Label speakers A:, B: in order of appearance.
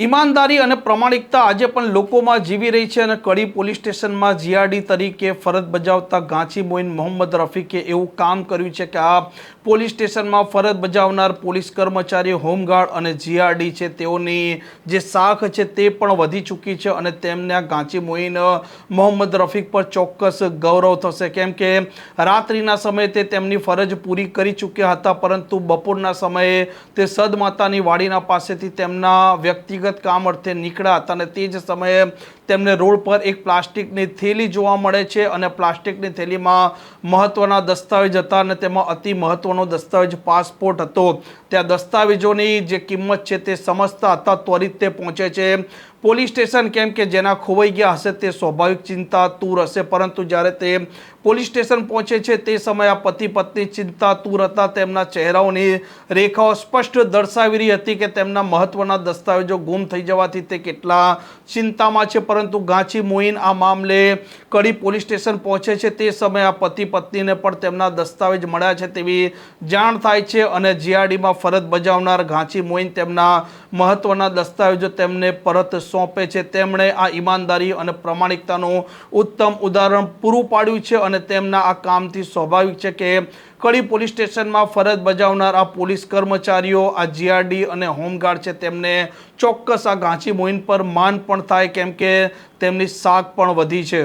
A: ઈમાનદારી અને પ્રમાણિકતા આજે પણ લોકોમાં જીવી રહી છે અને કડી પોલીસ સ્ટેશનમાં જીઆરડી તરીકે ફરજ બજાવતા ગાંચી મોઇન મોહમ્મદ રફીકે એવું કામ કર્યું છે કે આ પોલીસ સ્ટેશનમાં ફરજ બજાવનાર પોલીસ કર્મચારી, હોમગાર્ડ અને જીઆરડી છે. તેઓની જે શાખ છે તે પણ વધી ચૂકી છે અને તેમને આ ગાંચી મોઇન મોહમ્મદ રફીક પર ચોક્કસ ગૌરવ થશે. કેમ કે રાત્રિના સમયે તે તેમની ફરજ પૂરી કરી ચૂક્યા હતા, પરંતુ બપોરના સમયે તે સદમાતાની વાડીના પાસેથી તેમના વ્યક્તિગત કામ અર્થે નીકળ્યા હતા અને તે જ સમયે તેમને રોડ પર એક પ્લાસ્ટિકની થેલી જોવા મળે છે અને પ્લાસ્ટિકની થેલીમાં મહત્વના દસ્તાવેજ હતા અને તેમાં અતિ મહત્વનો દસ્તાવેજ પાસપોર્ટ હતો. ત્યાં દસ્તાવેજોની જે કિંમત છે તે સમજતા હતા, ત્વરિત તે પહોંચે છે. પોલીસ સ્ટેશન કેમ કે જેના ખોવાઈ ગયા હશે તે સ્વાભાવિક ચિંતા તૂર હશે, પરંતુ જ્યારે તે પોલીસ સ્ટેશન પહોંચે છે તે સમયે આ પતિ પત્ની ચિંતા તૂર હતા. તેમના ચહેરાઓની રેખાઓ સ્પષ્ટ દર્શાવી રહી હતી કે તેમના મહત્વના દસ્તાવેજો ગુમ થઈ જવાથી તે કેટલા ચિંતામાં છે, પરંતુ ગાંચી મોઇન આ મામલે કડી પોલીસ સ્ટેશન પહોંચે છે તે સમયે આ પતિ પત્નીને પણ તેમના દસ્તાવેજ મળ્યા છે તેવી જાણ થાય છે અને જીઆરડીમાં ફરજ બજાવનાર ગાંચી મોઇન તેમના મહત્વના દસ્તાવેજો તેમને પરત સોંપે છે. તેમણે આ ઈમાનદારી અને પ્રમાણિકતાનું ઉત્તમ ઉદાહરણ પૂરું પાડ્યું છે અને તેમના આ કામથી સ્વાભાવિક છે કે કડી પોલીસ સ્ટેશનમાં ફરજ બજાવનાર આ પોલીસ કર્મચારીઓ, આ જીઆરડી અને હોમગાર્ડ છે. તેમને ચોક્કસ આ ગાંચી મોહિન પર માન પણ થાય, કેમ કે તેમની શાક પણ વધી છે.